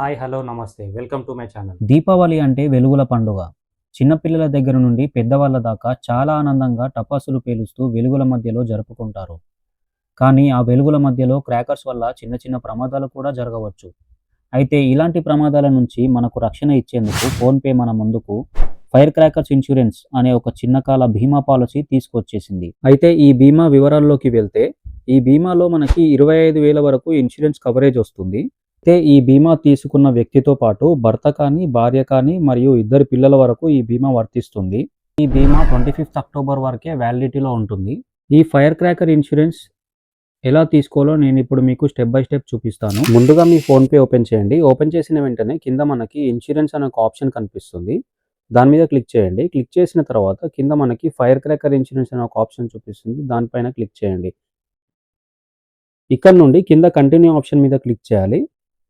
Hi hello నమస్తే. Welcome to my channel. Deepavali అంటే వెలుగుల పండుగ. చిన్నపిల్లల దగ్గర నుండి పెద్దవాళ్ళ దాకా చాలా ఆనందంగా టపాసులు పేలుస్తూ వెలుగుల మధ్యలో జరుపుకుంటారు. కానీ ఆ వెలుగుల మధ్యలో క్రాకర్స్ వల్ల చిన్న చిన్న ప్రమాదాలు కూడా జరగవచ్చు. అయితే ఇలాంటి ప్రమాదాల నుంచి మనకు రక్షణ ఇచ్చేందుకు ఫోన్పే మన ముందుకు ఫైర్ క్రాకర్స్ ఇన్సూరెన్స్ అనే ఒక చిన్న కాల బీమా పాలసీ తీసుకొచ్చేసింది. అయితే ఈ బీమా వివరాల్లోకి వెళ్తే ఈ బీమాలో మనకి ఇరవై ఐదు వేల వరకు ఇన్సూరెన్స్ కవరేజ్ వస్తుంది. అయితే ఈ బీమా తీసుకున్న వ్యక్తితో పాటు భర్త కానీ భార్య కానీ మరియు ఇద్దరు పిల్లల వరకు ఈ బీమా వర్తిస్తుంది. ఈ బీమా ట్వంటీ ఫిఫ్త్ అక్టోబర్ వరకే వ్యాలిడిటీలో ఉంటుంది. ఈ ఫైర్ క్రాకర్ ఇన్సూరెన్స్ ఎలా తీసుకోవాలో నేను ఇప్పుడు మీకు స్టెప్ బై స్టెప్ చూపిస్తాను. ముందుగా మీ ఫోన్పే ఓపెన్ చేయండి. ఓపెన్ చేసిన వెంటనే కింద మనకి ఇన్సూరెన్స్ అనే ఒక ఆప్షన్ కనిపిస్తుంది. దాని మీద క్లిక్ చేయండి. క్లిక్ చేసిన తర్వాత కింద మనకి ఫైర్ క్రాకర్ ఇన్సూరెన్స్ అనే ఒక ఆప్షన్ చూపిస్తుంది. దానిపైన క్లిక్ చేయండి. ఇక్కడ నుండి కింద కంటిన్యూ ఆప్షన్ మీద క్లిక్ చేయాలి.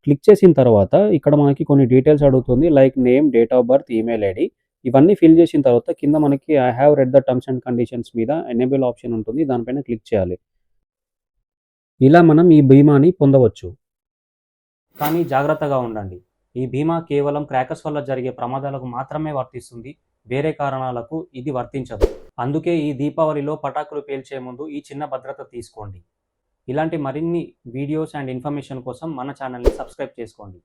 క్లిక్ చేసిన తర్వాత ఇక్కడ మనకి కొన్ని డీటెయిల్స్ అడుగుతుంది like name date of birth email ID ఇవన్నీ ఫిల్ చేసిన తర్వాత కింద మనకి I have read the terms and conditions మీద ఎనేబుల్ ఆప్షన్ ఉంటుంది దానిపైన క్లిక్ చేయాలి. ఇలా మనం ఈ బీమాని పొందవచ్చు. కానీ జాగ్రత్తగా ఉండండి. ఈ బీమా కేవలం క్రాకర్స్ వల్ల జరిగే ప్రమాదాలకు మాత్రమే వర్తిస్తుంది వేరే కారణాలకు ఇది వర్తించదు. అందుకే ఈ దీపావళిలో పటాకులు పేల్చే ముందు ఈ చిన్న భద్రత తీసుకోండి. ఇలాంటి మరిన్ని వీడియోస్ అండ్ ఇన్ఫర్మేషన్ కోసం మన ఛానల్ని సబ్స్క్రైబ్ చేసుకోండి.